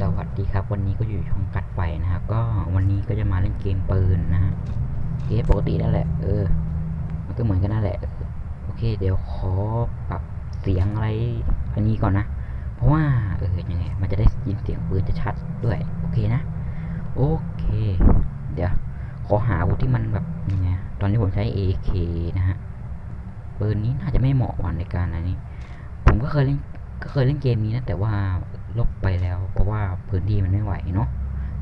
สวัสดีครับ วันนี้ก็อยู่ช่องกัดไฟนะฮะก็วันนี้ก็จะมาเล่นเกมปืนนะฮะเกมปกตินั่นแหละ เออ มันก็เหมือนกันนั่นแหละ โอเค เดี๋ยวขอปรับเสียงอะไรอันนี้ก่อนนะ เพราะว่าเออยังไง มันจะได้ยินเสียงปืนจะชัดด้วย โอเคนะ โอเค เดี๋ยว ขอหาอาวุธที่มันแบบยังไงตอนนี้ผมใช้ AK นะฮะปืนนี้น่าจะไม่เหมาะวันในการอันนี้ ผมก็เคยเล่น ก็เคยเล่นเกมนี้นะ แต่ว่าลบไปแล้ว เพราะว่าพื้นที่มันไม่ไหวเนาะ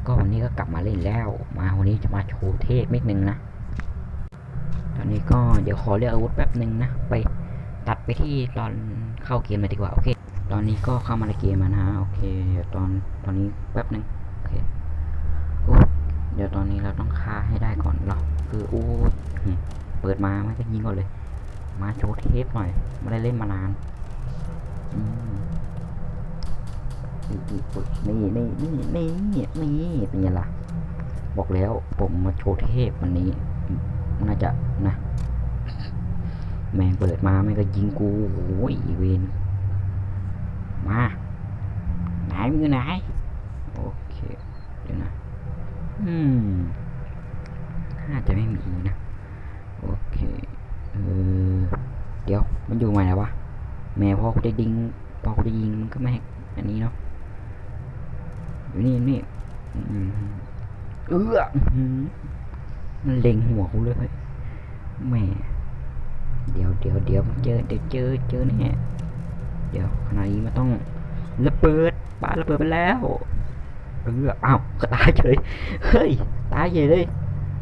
ก็วันนี้ก็กลับมาเล่นแล้ว มาวันนี้จะมาโชว์เทพนิดนึงนะ ตอนนี้ก็เดี๋ยวขอเลือกอาวุธแป๊บหนึ่งนะ ไปตัดไปที่ตอนเข้าเกมเลยดีกว่า โอเค ตอนนี้ก็เข้ามาในเกมนะฮะ โอเค เดี๋ยวตอนตอนนี้แป๊บหนึ่งโอเคโอ้เดี๋ยวตอนนี้เราต้องฆ่าให้ได้ก่อนเราคือโอ้เปิดมาไม่ก็ยิงก่อนเลย มาโชว์เทปหน่อย ไม่ได้เล่นมานาน นี่นี่นี่นี่นี่นี่เป็นไงล่ะ บอกแล้วผมมาโชว์เทพวันนี้ น่าจะนะ แม่งเปิดมาแม่งก็ยิงกูโอ้ยเวนมาไหนมือไหนโอเคเดี๋ยวนะ อืมน่าจะไม่มีนะ โอเค เออ เดี๋ยวมันอยู่ไหนแล้ววะ แม่พอกูจะยิงพอกูจะยิงมันก็ไม่ให้อันนี้เนาะอยู่นี่นี่อืมเอออื้อหือมันเล็งหัวกูเลยเฮ้ยแหม่เดี๋ยวเดี๋ยวเดี๋ยวเจอเดี๋ยวเจอเจอแน่เดี๋ยวขณะนี้มันต้องระเบิดปาระเบิดไปแล้วเอออ้าวก็ตายเฉยเฮ้ยตายเฉยเลย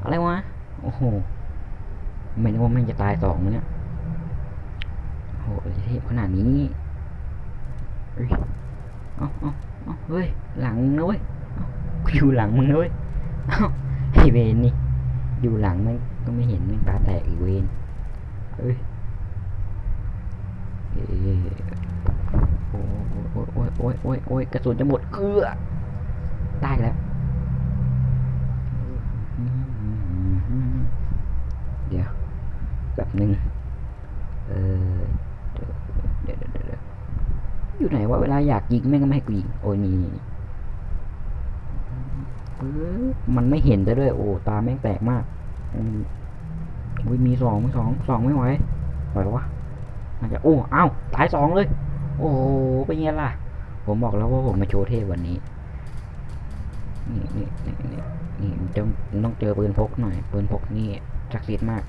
อะไรวะโอ้โหไม่นึกว่ามันจะตายสองเนี่ย โหเทพขนาดนี้เฮ้ยเอาเอาเอาเฮ้ย หลังมึงนะเว้ยเอากูอยู่หลังมึงนะเว้ยเอาไอเวนนี่ อยู่หลังมันก็ไม่เห็นมันตาแตกอีเวนเอ้ยเอ้ยโอ้ยโอ้ยโอ้ยโอ้ยโอ้ยกระสุนจะหมดเกลือตายแล้วเดี๋ยวแบบหนึ่ง เออเดี๋ยวเดี๋ยวเดี๋ยวเดี๋ยวเดี๋ยว อยู่ไหนวะเวลาอยากยิงแม่งก็ไม่ให้กูยิงโอ้ยนี่มันไม่เห็นซะด้วย โอ้ตาแม่งแตกมากอุ้ยมีสองมีสองสองไม่ไหวไหววะน่าจะโอ้เอ้าตายสองเลย โอ้เป็นไงล่ะ ผมบอกแล้วว่าผมมาโชว์เทพวันนี้นี่นี่นี่นี่นี่ต้องต้องเจอปืนพกหน่อยปืนพกนี่ศักดิ์สิทธิ์มาก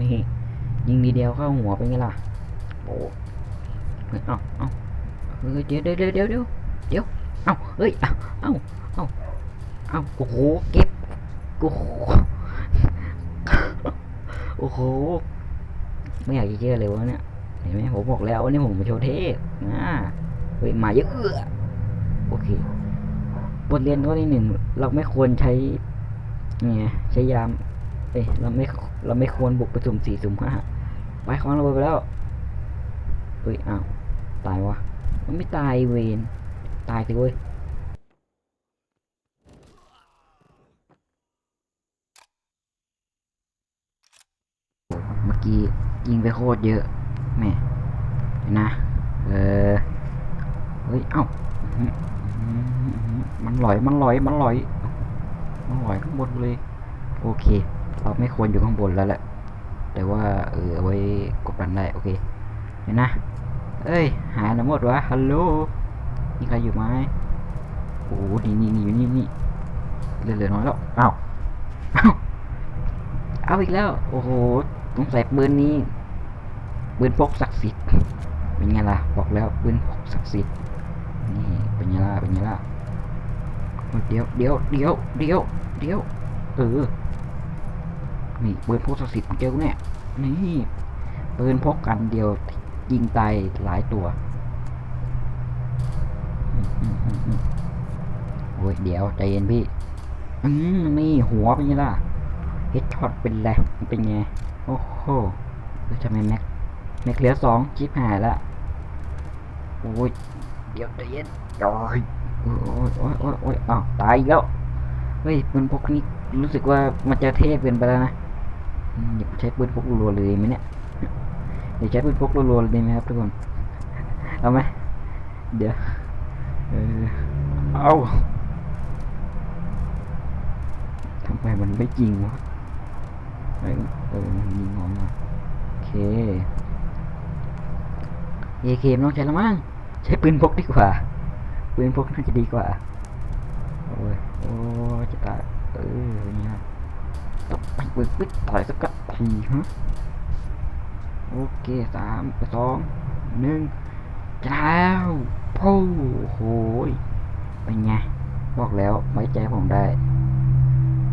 นี่ยิงทีเดียวเข้าหัวเป็นไงล่ะโอ้เอ้าเอ้า เดี๋ยวเดี๋ยวเดี๋ยวเดี๋ยวเดี๋ยวเอ้าเฮ้ยเอ้าเอ้าเอ้าเอ้าโอ้โหเก็บโอ้โหโอ้โหไม่อยากจะเชื่อเลยวะเนี่ยเห็นไหมผมบอกแล้วว่านี่ผมมาโชว์เทพนะเฮ้ยมาเยอะโอเคบทเรียนข้อที่หนึ่งเราไม่ควรใช้ไงใช้ยามเอ้ยเราไม่เราไม่ควรบุกไปสุ่มสี่สุ่มห้าไปคว้างระเบิดไปแล้วเฮ้ยอ้าวตายวะ มันไม่ตายเวนตายสิเว้ยเมื่อกี้ยิงไปโคตรเยอะแม่เห็นนะ เออ เฮ้ย เอ้าอื้อหืออื้อหือมันลอย มันลอย มันลอย มันลอยข้างบนเลย โอเค เราไม่ควรอยู่ข้างบนแล้วแหละ แต่ว่า เออเอาไว้กดดันได้ โอเคเห็นนะ เอ้ย หายนะหมดวะฮัลโหลมีใครอยู่ไหมโอ้โหนี่นี่นี่อยู่นี่นี่เหลือเหลือน้อยแล้วอ้าวอ้าวเอาอีกแล้ว โอ้โหสงสัยปืนนี้ปืนพกศักดิ์สิทธิ์เป็นไงล่ะบอกแล้วปืนพกศักดิ์สิทธิ์นี่เป็นไงล่ะเป็นไงล่ะเดี๋ยวเดี๋ยวเดี๋ยวเดี๋ยวเดี๋ยวเออนี่ปืนพกศักดิ์สิทธิ์ของเจ้าเนี่ยนี่ปืนพกกันเดียว ยิงตายหลายตัวโอ้ยเดี๋ยวใจเย็นพี่อืมนี่หัวเป็นไงล่ะเฮดช็อตเป็นไรเป็นไง โอ้โหเฮ้ยทำไมแม็กแม็กเหลือสองชิปหายละโอ้ยเดี๋ยวใจเย็นโอ้ยโอ้ยโอ้ยโอ้ยโอ้ยอ้าวตายแล้วเฮ้ยปืนพกนี่รู้สึกว่ามันจะเทพเกินไปแล้วนะอย่าใช้ปืนพกรัวเลยไหมเนี่ย อย่าใช้ปืนพกรัวๆเลยไหมครับทุกคน เอาไหม เดี๋ยว เออ เอาทำไมมันไม่ยิงวะเอ้เออมันยิงออมาโอเค เอเคมต้องใช้แล้วมั้ง ใช้ปืนพกดีกว่า ปืนพกน่าจะดีกว่า โอ้ย โอ้จะตาย เอออย่างเงี้ยต้องไปปึ๊กปึ๊กต่อยสักกัทีฮะ โอเคสามสองหนึ่งจะแล้วโอ้โหยเป็นไงบอกแล้วไว้ใจผมได้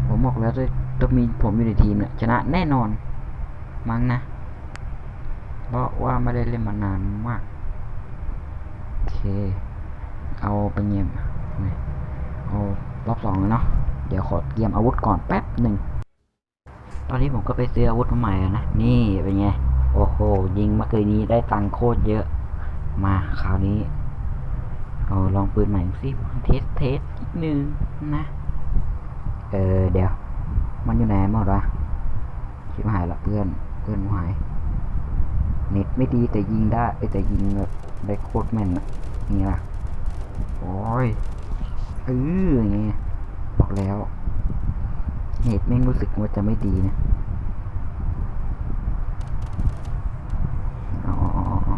ผมบอกแล้วจะต้องมีผมอยู่ในทีมเนี่ยชนะแน่นอน มั้งนะ เพราะว่าไม่ได้เล่นมานานมาก โอเค เอาเป็นเงียมเอารอบสองเลยเนาะเดี๋ยวขอเตรียมอาวุธก่อนแป๊บหนึ่ง ตอนนี้ผมก็ไปซื้ออาวุธมาใหม่แล้วนะ นี่เป็นไง โอ้โห ยิงเมื่อคืนนี้ได้ตังโคตรเยอะ มาคราวนี้เอาลองปืนใหม่สิเทสเทสอีกหนึ่งนะ เออเดี๋ยว มันอยู่ไหนหมดวะชิบหายละเพื่อน เพื่อนหายเน็ตไม่ดีแต่ยิงได้เอ้ยแต่ยิงแบบได้โคตรแม่นอะนี่ล่ะโอ้ยเออไงบอกแล้ว เน็ตแม่งรู้สึกว่าจะไม่ดีนะเอาเอาเอาเอา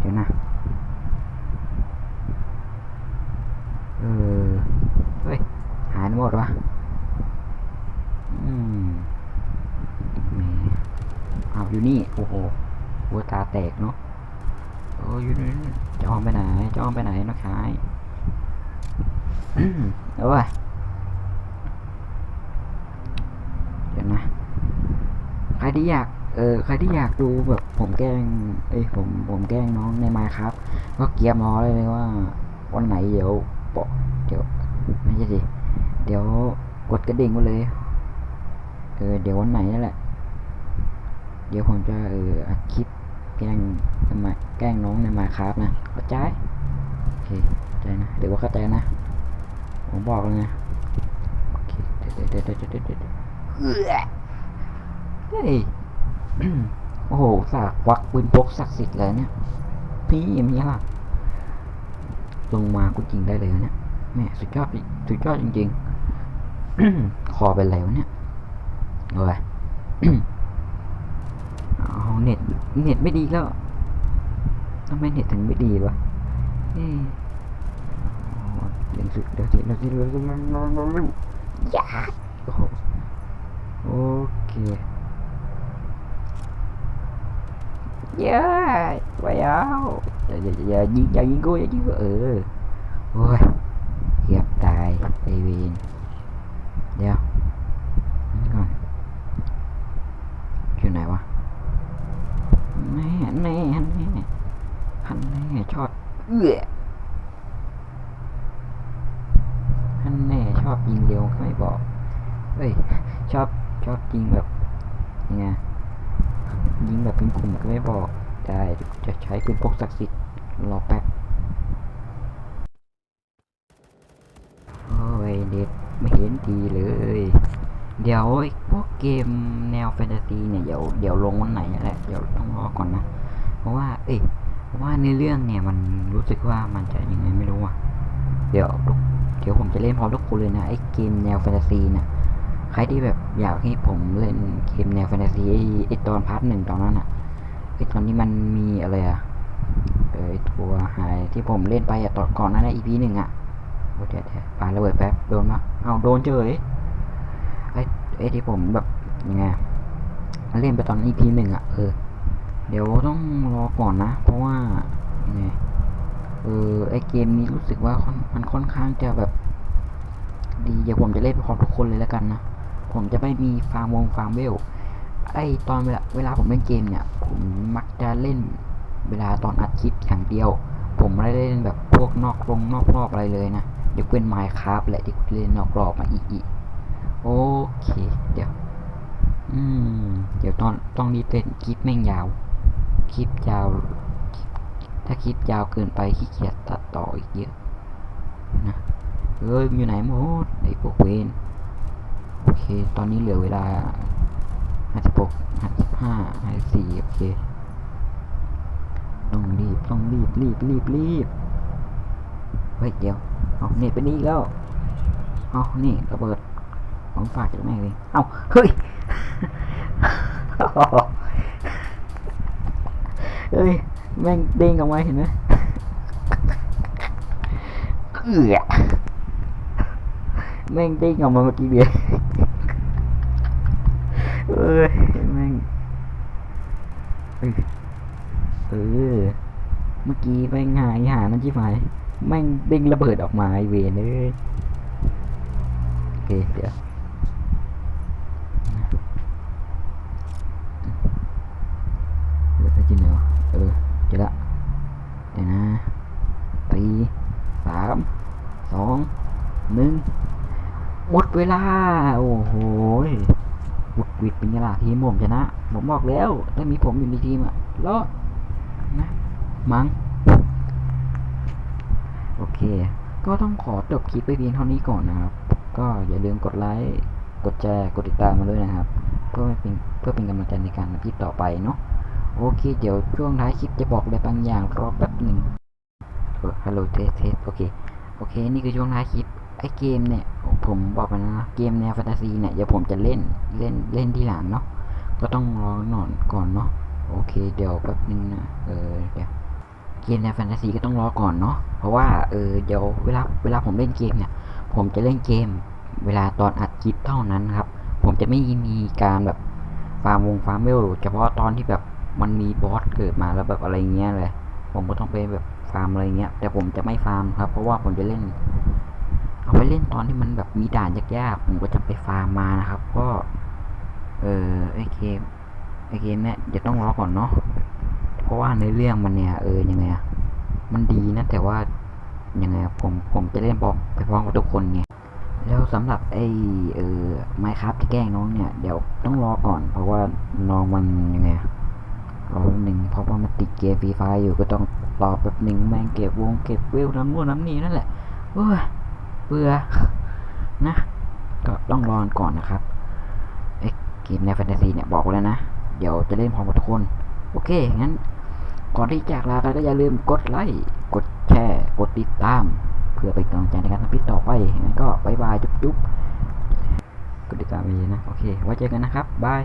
เดี๋ยวนะ เออ เฮ้ย หายหมดวะอืมแหมเอาอยู่นี่ โอ้โหหัวตาแตกเนาะโอยู่นี่จะออมไปไหนจะออมไปไหนน้องชายอืมเอาไว้เดี๋ยวนะ ใครที่อยาก เออใครที่อยากดูแบบผมแกล้ง เอ้ยผมผมแกล้งน้องในไมาครับ ก็เกียร์มอเลยเลยว่า วันไหนเดี๋ยวปะเดี๋ยวไม่ใช่ดิเดี๋ยวกดกระดิ่งมาเลย เออเดี๋ยววันไหนนั่นแหละ เดี๋ยวผมจะเอออัดคลิป แกล้งทำไมแกล้งน้องในมาครับนะเข้าใจโอเคเข้าใจนะเดี๋ยวว่าเข้าใจนะ ผมบอกเลยนะโอเคเดี๋ยวเดี๋ยวเดี๋ยวเดี๋ยวเดี๋ยวเฮ้ยโอ้โหสากควักปืนพกศักดิ์สิทธิ์เลยเนี่ย พี่มีล่ะลงมากูจริงได้เลยเนี่ยแม่สุดยอดสุดยอดจริงๆคอเป็นแล้วเนี่ยโอ้ย เน็ตเน็ตไม่ดีแล้วทำไมเน็ตถึงไม่ดีวะเอ๊เดี๋ยวสิเดี๋ยวสิเดี๋ยวสิเดี๋ยวสิเดี๋ยวสิเดี๋ยวยาโอ้โอเคเย้ไปเอาอย่าอย่าอย่ายิงอย่ายิงกูอย่ายิงกูเออโอ้ยเกือบตายไอเวนเดี๋ยวนี่ก่อนอยู่ไหนวะแน่แน่แน่ฮันแน่ ชอบเอื้อฮันแน่ชอบยิงเร็วไม่บอก เอ้ย ชอบชอบยิงแบบยังไงยิงแบบเป็นกลุ่มก็ไม่บอก ได้จะใช้ปืนพกศักดิ์สิทธิ์รอแป๊บโอ้ยเด็ดไม่เห็นดีเลย เดี๋ยวไอพวกเกมแนวแฟนตาซีเนี่ย เดี๋ยวเดี๋ยวลงวันไหนแหละ เดี๋ยวต้องรอก่อนนะ เพราะว่า เอ้ย ว่าในเรื่องเนี่ยมันรู้สึกว่ามันจะยังไงไม่รู้อะ เดี๋ยวทุกเดี๋ยวผมจะเล่นพร้อมทุกคนเลยนะไอ้เกมแนวแฟนตาซีเนี่ยใครที่แบบอยากให้ผมเล่นเกมแนวแฟนตาซีไอ้ตอนพาร์ทหนึ่งตอนนั้นอะไอ้ตอนที่มันมีอะไรอะเออไอตัวหายที่ผมเล่นไปอะตอนก่อนนั้นอีพีหนึ่งอะโอ้เดี๋ยวเดี๋ยวปาระเบิดแป๊บโดนปะเอาโดนเฉยไอ้ไอ้ที่ผมแบบยังไงเล่นไปตอน EP หนึ่งอะเออ เดี๋ยวต้องรอก่อนนะ เพราะว่ายังไงเออไอเกมนี้รู้สึกว่ามันค่อนข้างจะแบบ ดีเดี๋ยวผมจะเล่นพร้อมทุกคนเลยแล้วกันนะ ผมจะไม่มีฟาร์มวงฟาร์มเวลไอตอนเวลาเวลาผมเล่นเกมเนี่ย ผมมักจะเล่นเวลาตอนอัดคลิปอย่างเดียว ผมไม่ได้เล่นแบบพวกนอกลงนอกรอบอะไรเลยนะเดี๋ยวเป็นไมค์ครับแหละที่เล่นนอกรอบมาอีกอีกโอเค เดี๋ยว อืม เดี๋ยวตอนต้องรีบเล่นคลิปแม่งยาว คลิปยาว ถ้าคลิปยาวเกินไปขี้เกียจตัดต่ออีกเยอะนะเอ้ยมันอยู่ไหนหมดไอ้พวกเวนโอเค ตอนนี้เหลือเวลาห้าสิบหกห้าสิบห้าห้าสี่โอเค ต้องรีบ ต้องรีบ รีบ รีบ รีบฮ้ย เดี๋ยว เอาเน็ตไปนี่แล้ว เอานี่ระเบิด ของฝากจากแม่เองเอาเฮ้ย เฮ้ย แม่งเด้งออกมาเห็นไหมเอือแม่งเด้งออกมาเมื่อกี้เดียวเอ้ย แม่งเอ้ยเออเมื่อกี้แม่งหายหานั่นที่หมายแม่งเด้งระเบิดออกมาไอเวนเลยโอเค เดี๋ยว หมดเวลา โอ้โหบุดวิดเป็นไงล่ะทีมผมชนะ ผมบอกแล้วถ้ามีผมอยู่ในทีมอะรอดนะมัง้งโอเค ก็ต้องขอจบคลิปไปเพียงเท่านี้ก่อนนะครับ ก็อย่าลืมกดไลค์ กดแชร์ กดติดตามมาด้วยนะครับ เพื่อเป็นเพื่อเป็นกำลังใจในการทำคลิปต่อไปเนาะ โอเค เดี๋ยวช่วงท้ายคลิปจะบอกอะไรบางอย่างรอแป๊บหนึ่งฮัลโหลเทสเทสโอเค โอเค นี่คือช่วงท้ายคลิป ไอเกมเนี่ย ผมบอกไปแล้วนะเกมแนวแฟนตาซีเนี่ยเดี๋ยวผมจะเล่นเล่นเล่นที่หลังเนาะก็ต้องรอหนอนก่อนเนาะโอเค เดี๋ยวแป๊บนึงนะเออเดี๋ยวเกมแนวแฟนตาซีก็ต้องรอก่อนเนาะเพราะว่าเออเดี๋ยวเวลาเวลาผมเล่นเกมเนี่ย ผมจะเล่นเกม เวลาตอนอัดคลิปเท่านั้นครับ ผมจะไม่มีการแบบฟาร์มวงฟาร์มเวลเฉพาะตอนที่แบบมันมีบอสเกิดมาแล้วแบบอะไรเงี้ยเลยผมก็ต้องไปแบบฟาร์มอะไรเงี้ยแต่ผมจะไม่ฟาร์มครับ เพราะว่าผมจะเล่น เอาไปเล่นตอนที่มันแบบมีด่านยากๆ ผมก็จะไปฟาร์มมานะครับ ก็ เออไอเกมไอเกมเนี่ยจะต้องรอก่อนเนาะ เพราะว่าในเรื่องมันเนี่ย เออยังไงอะมันดีนะ แต่ว่ายังไงผมผมจะเล่นบอกไปพร้อมกับทุกคนไงแล้วสำหรับไอเออไมครับที่แกล้งน้องเนี่ยเดี๋ยวต้องรอก่อน เพราะว่าน้องมันยังไงรอแป๊บหนึ่งเพราะว่ามันติดเกมฟรีไฟอยู่ก็ต้องรอแป๊บหนึ่งแม่งเก็บวงเก็บเวลน้ำนู่นน้ำนี่นั่นแหละโอ้ย เบื่อนะ ก็ต้องรอก่อนนะครับไอเกมในแฟนตาซีเนี่ยบอกไว้แล้วนะ เดี๋ยวจะเล่นพร้อมกับทุกคน โอเค งั้น ก่อนที่จากลากันก็อย่าลืมกดไลค์ กดแชร์ กดติดตาม เพื่อเป็นกำลังใจในการทำคลิปต่อไป งั้นก็บายบาย จุ๊บๆกดติดตามไปนะ โอเค ไว้เจอกันนะครับ บาย